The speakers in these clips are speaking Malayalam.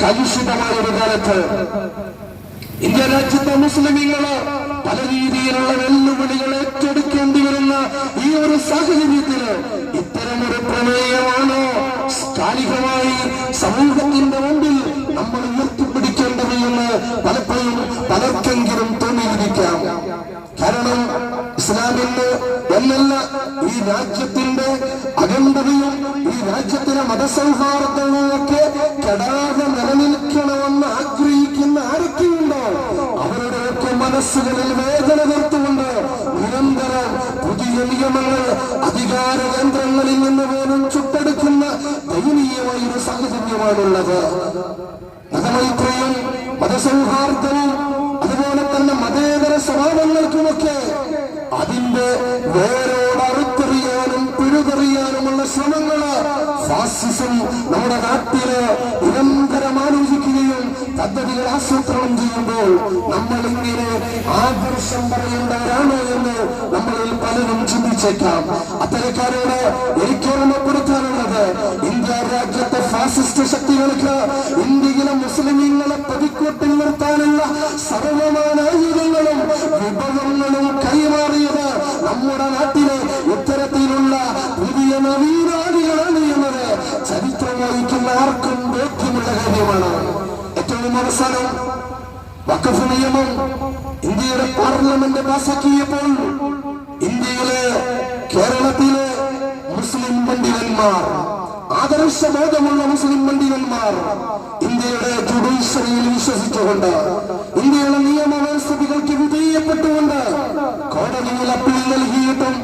കലുഷിതമായ ഒരു കാലത്ത് ഇന്ത്യ രാജ്യത്തെ മുസ്ലിമീങ്ങൾ പല രീതിയിലുള്ള വെല്ലുവിളികൾ ഏറ്റെടുക്കേണ്ടി വരുന്ന ഈ ഒരു സാഹചര്യത്തിൽ ഇത്തരമൊരു പ്രമേയമാണ് കാലികമായി സമൂഹത്തിന്റെ മുമ്പിൽ നമ്മൾ ഉയർത്തിപ്പിടിക്കേണ്ടത് എന്ന് പലപ്പോഴും പലർക്കെങ്കിലും തോന്നിയിരിക്കാം. കാരണം ഇസ്ലാമിന്റെ എന്നല്ല ഈ രാജ്യത്തിന്റെ അഖണ്ഡതയും ഈ രാജ്യത്തിലെ മതസൗഹാർദ്ദവും അധികാര കേന്ദ്രങ്ങളിൽ നിന്ന് പോലും ചുട്ടെടുക്കുന്ന ദയനീയമായ ഒരു സാഹചര്യമാണുള്ളത്. മതമൈത്രിയും മതസൗഹാർദ്ദവും അതുപോലെ തന്നെ മതേതര സ്വഭാവങ്ങൾക്കുമൊക്കെ അതിന്റെ വേരോട് അറുത്തെറിയാനും പിഴുതെറിയാനുമുള്ള ശ്രമങ്ങൾ ഫാസിസം നമ്മുടെ നാട്ടിൽ നിരന്തരം ആലോചിക്കുകയും പദ്ധതികൾ ആസൂത്രണം ചെയ്യുമ്പോൾ നമ്മൾ ഇങ്ങനെ ആദർശം പറയേണ്ടവരാണ് എന്ന് നമ്മളിൽ പലരും ചിന്തിച്ചേക്കാം. അത്തരക്കാരോട് എനിക്ക് ഓർമ്മപ്പെടുത്താനുള്ളത് ഇന്ത്യ രാജ്യത്തെ ഫാസിസ്റ്റ് ശക്തികൾക്ക് ഇന്ത്യയിലെ മുസ്ലിമീങ്ങളെ പതിക്കൂട്ടിൽ നിർത്താനുള്ള സർവമാന ആയുധങ്ങളും വിഭവങ്ങളും കൈമാറിയത് നമ്മുടെ നാട്ടിലെ ഇത്തരത്തിലുള്ള പുതിയ നവീനാദികളാണ് എന്നത് ചരിത്രം വഹിക്കുന്ന ആർക്കും ബോധ്യമുള്ള കാര്യമാണ്. അവസാനം വഖഫ് നിയമം ഇന്ത്യയുടെ പാർലമെന്റ് പാസാക്കിയപ്പോൾ ഇന്ത്യയിലെ കേരളത്തിലെ മുസ്ലിം പണ്ഡിതന്മാർ ആദർശബോധമുള്ള മുസ്ലിം പണ്ഡിതന്മാർ ഇന്ത്യയുടെ ജുഡീഷ്യറിയിൽ വിശ്വസിച്ചുകൊണ്ട് ഇന്ത്യയുടെ നിയമവ്യവസ്ഥകൾക്ക് വിധേയപ്പെട്ടുകൊണ്ട് കോടതിയിൽ അപ്പീൽ നൽകിയിട്ടും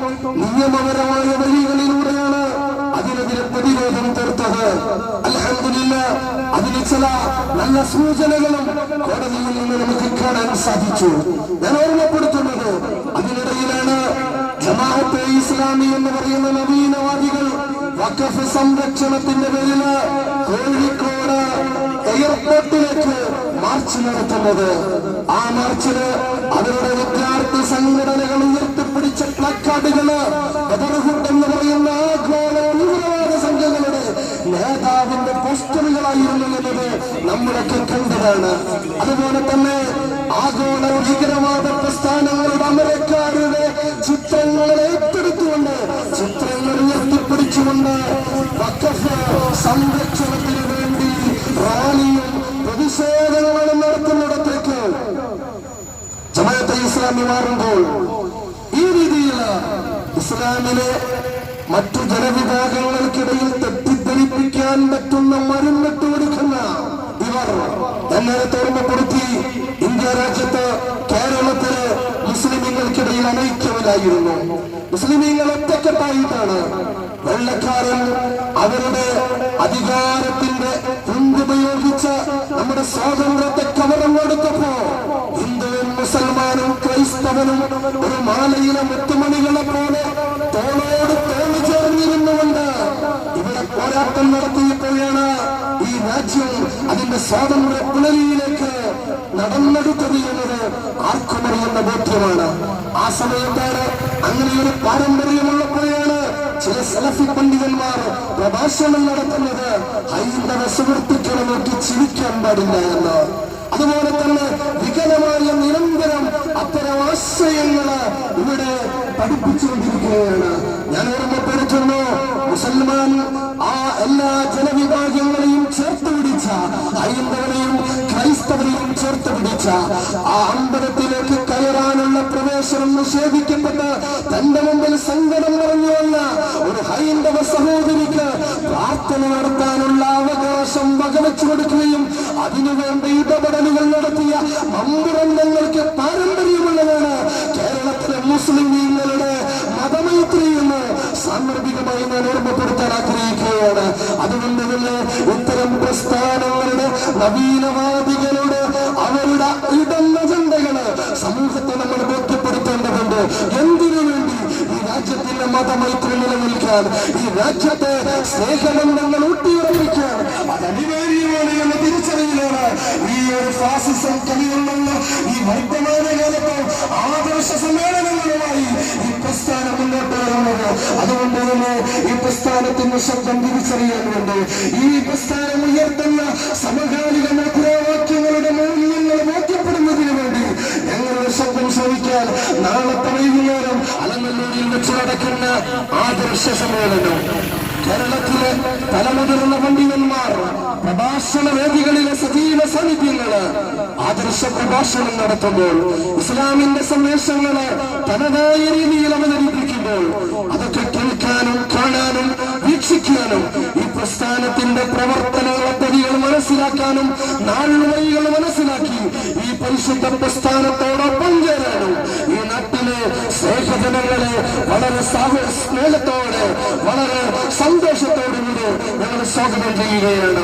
നിയമപരമായ വഴികളിലൂടെയാണ് ചില നല്ല സൂചനകളും കോടതിയിൽ നിന്ന് നമുക്ക് കാണാൻ സാധിച്ചു. ഞാൻ ഓർമ്മപ്പെടുത്തുന്നത് അതിനിടയിലാണ് ജമാഅത്തെ ഇസ്ലാമി എന്ന് പറയുന്ന നവീനവാദികൾ വഖഫ് സംരക്ഷണത്തിന്റെ പേരിൽ കോഴിക്കോട് എയർപോർട്ടിലേക്ക് മാർച്ച് നടത്തുന്നത്. ആ മാർച്ചിൽ അവരുടെ വിദ്യാർത്ഥി സംഘടനകൾ ഉയർത്തിപ്പിടിച്ച പ്ലക്കാർഡുകൾ എന്ന് പറയുന്ന ആഗോള നേതാവിന്റെ പോസ്റ്ററുകളായിരുന്നു എന്നത് നമ്മളൊക്കെ കണ്ടതാണ്. അതുപോലെ തന്നെ ആഗോള ഭീകരവാദ പ്രസ്ഥാനങ്ങളുടെ അമരക്കാരുടെ ചിത്രങ്ങൾ ഏറ്റെടുത്തുകൊണ്ട് ചിത്രങ്ങൾ ഉയർത്തിപ്പിടിച്ചുകൊണ്ട് സംരക്ഷണത്തിന് വേണ്ടി റാലിയും പ്രതിഷേധങ്ങളും നടത്തുന്നിടത്തേക്ക് ജമാഅത്തെ ഇസ്ലാമി മാറുമ്പോൾ ഈ രീതിയിൽ ഇസ്ലാമിലെ മറ്റു ജനവിഭാഗങ്ങൾക്കിടയിൽ തെറ്റിദ്ധരിപ്പിക്കാൻ പറ്റുന്ന മരുന്നിട്ട് കൊടുക്കുന്ന ഇവർ എന്നെ ഓർമ്മപ്പെടുത്തി ഇന്ത്യ രാജ്യത്ത് കേരളത്തിൽ മുസ്ലിമീങ്ങൾക്കിടയിൽ അനൈക്യമില്ലായിരുന്നു മുസ്ലിമീങ്ങൾ ഒറ്റക്കെട്ടായിട്ടാണ് വെള്ളക്കാരൻ അവരുടെ അധികാരത്തിന്റെ ഉപയോഗിച്ച് നമ്മുടെ സ്വാതന്ത്ര്യത്തെ കവറങ്ങെടുത്തപ്പോ ഹിന്ദുവും മുസൽമാനും ക്രൈസ്തവനും ഒരു മാലയിലെ മുത്തുമണികളെ പോരാട്ടം നടത്തിയപ്പോഴാണ് ഈ രാജ്യം അതിന്റെ സ്വാതന്ത്ര്യ പുലരിയിലേക്ക് നടന്നെടുത്തത് എന്നത് ആർക്കും അറിയുന്ന ബോധ്യമാണ്. ആ സമയത്താണ് അങ്ങനെയൊരു പാരമ്പര്യമുള്ളപ്പോഴാണ് ചില സലഫി പണ്ഡിതന്മാർ പ്രഭാഷണം നടത്തുന്നത് ഹൈന്ദവ സുഹൃത്തുക്കളെ നോക്കി ചിരിക്കാൻ പാടില്ല എന്ന്. അതുപോലെ തന്നെ വികലമായ നിരന്തരം അത്തരം ആശയങ്ങൾ ഇവിടെ പഠിപ്പിച്ചുകൊണ്ടിരിക്കുകയാണ്. ഞാൻ ഓർമ്മപ്പെടുത്തുന്നു ഹൈന്ദവരെയും ക്രൈസ്തവരെയും ചേർത്ത് പിടിച്ച ആ അമ്പലത്തിലേക്ക് കയറാനുള്ള പ്രവേശനം നിഷേധിക്കപ്പെട്ട് തന്റെ മുമ്പിൽ സങ്കടം നിറഞ്ഞുവന്ന ഒരു ഹൈന്ദവ സഹോദരിക്ക് പ്രാർത്ഥന നടത്താനുള്ള അവകാശം വകവെച്ചു കൊടുക്കുകയും അതിനുവേണ്ട ഇടപെടലുകൾ നടത്തിയ മമ്പുറങ്ങൾക്ക് പാരമ്പര്യമുള്ളതാണ് കേരളത്തിലെ മുസ്ലിം ലീഗുകളുടെ മതമൈത്രി എന്ന് സാന്ദർഭികമായി ഞാൻ ഓർമ്മപ്പെടുത്താൻ ആഗ്രഹിക്കുകയാണ്. അതുകൊണ്ട് തന്നെ ഇത്തരം പ്രസ്ഥാനങ്ങളുടെ നവീനവാദികളുടെ അവരുടെ ഇടന്ന ചിന്തകൾ സമൂഹത്തെ നമ്മൾ ബോധ്യപ്പെടുത്തേണ്ടതുണ്ട്. എന്തിനു വേണ്ടി? ഈ രാജ്യത്തിന്റെ മതമൈത്രി നിലനിൽക്കാൻ ഈ രാജ്യത്തെ സ്നേഹബന്ധങ്ങൾ ഊട്ടിയുറപ്പിക്കാൻ. അത് അനിവാര്യമാണ് എന്ന് തിരിച്ചറിയാൻ ഈ ഒരു ഫാസിസം കലികൊണ്ടുള്ള ഈ വർത്തമാന കാലത്ത് ആദർശ സമ്മേളനങ്ങളുമായി ഈ പ്രസ്ഥാനം മുന്നോട്ട് വരുന്നത്. അതുകൊണ്ട് തന്നെ ഈ പ്രസ്ഥാനത്തിന്റെ ശബ്ദം തിരിച്ചറിയാനുണ്ട് ഈ പ്രസ്ഥാനം ഉയർത്തുന്ന സമകാലിക മുദ്രാവാക്യങ്ങളുടെ മൂല്യങ്ങൾ ബോധ്യപ്പെടുന്നതിന് വേണ്ടി ഞങ്ങളുടെ ശബ്ദം ശ്രമിക്കാൻ നാളെ വൈകുന്നേരം അലനല്ലൂരിൽ വെച്ച് നടക്കുന്ന ആദർശ സമ്മേളനം കേരളത്തിലെ തലമുതിർന്ന പണ്ഡിതന്മാർ പ്രഭാഷണ വേദികളിലെ സജീവ സാന്നിധ്യങ്ങൾ ആദർശ പ്രഭാഷണം നടത്തുമ്പോൾ ഇസ്ലാമിന്റെ സന്ദേശങ്ങൾ തനതായ രീതിയിൽ അവതരിപ്പിക്കുമ്പോൾ അതൊക്കെ കേൾക്കാനും കാണാനും വീക്ഷിക്കാനും ഈ പ്രസ്ഥാനത്തിന്റെ പ്രവർത്തന പദ്ധതികൾ മനസ്സിലാക്കാനും നാളുവഴികൾ മനസ്സിലാക്കി ഈ പരിശുദ്ധ പ്രസ്ഥാനത്തോടൊപ്പം ചേരാനും ഈ നാട്ടിലെ സ്നേഹജനങ്ങളെ വളരെ സ്നേഹത്തോടെ വളരെ സന്തോഷത്തോടുകൂടി ഞങ്ങൾ സ്വാഗതം ചെയ്യുകയാണ്.